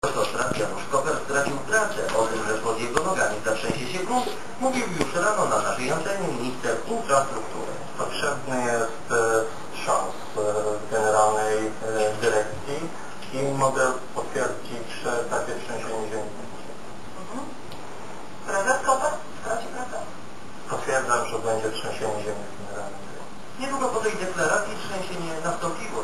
Kostrat Janusz Koper stracił pracę. O tym, że pod jego nogami zatrzęsie się grunt, mówił już rano na naszej antenie minister infrastruktury. Potrzebny jest e, wstrząs e, generalnej e, dyrekcji i mogę potwierdzić, że takie trzęsienie ziemi. Mhm. Prezes Koper straci pracę. Potwierdzam, że będzie trzęsienie ziemi w generalnej dyrekcji. Niedługo po tej deklaracji trzęsienie nastąpiło.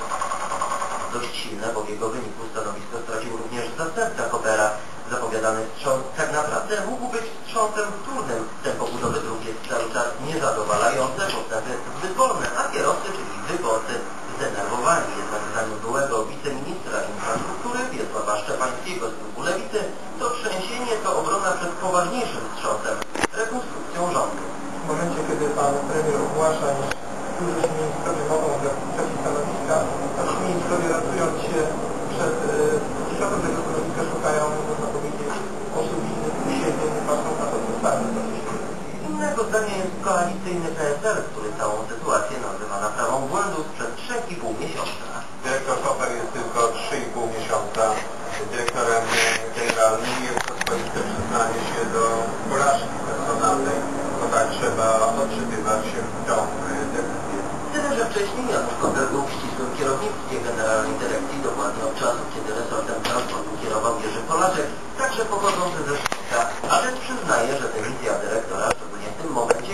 Dość silne, bo w jego wyniku stanowisko stracił również zastępca Kopera. Zapowiadany wstrząs tak naprawdę mógł być wstrząsem wtórnym. Tempo budowy dróg jest cały czas niezadowalające, postępy zbyt wolne, a kierowcy, czyli wyborcy, zdenerwowani. Jednak zdaniem byłego wiceministra infrastruktury Wiesława Szczepańskiego z klubu Lewicy, to trzęsienie to obrona przed poważniejszym wstrząsem, rekonstrukcją rządu. W momencie, kiedy pan premier ogłasza, iż którzy ministrowie mogą jest koalicyjny PSL, który całą sytuację nazywa naprawą błędu sprzed 3,5 miesiąca. Dyrektor Koper jest tylko 3,5 miesiąca dyrektorem generalnym i jest to swoiste przyznanie się do porażki personalnej, bo tak trzeba odczytywać się w tą e, decyzję. Tyle, że wcześniej Janusz Koper był w ścisłym kierownictwie Generalnej Dyrekcji dokładnie od czasu, kiedy resortem transportu kierował Jerzy Polaczek, także pochodzący ze Szkoda, ale przyznaje, że dyrektora,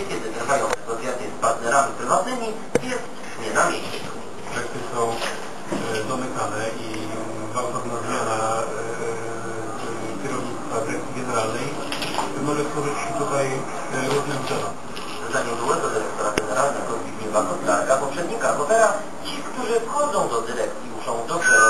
momencie, kiedy trwają negocjacje z partnerami prywatnymi, jest nie na miejscu. Projekty są e, domykane i gwałtowna zmiana e, e, kierownictwa dyrekcji generalnej może służyć tutaj e, różnym celom. Zdaniem byłego dyrektora generalnego Zbigniewa Kotlarka, poprzednika Kopera, ci, którzy wchodzą do dyrekcji muszą dobrze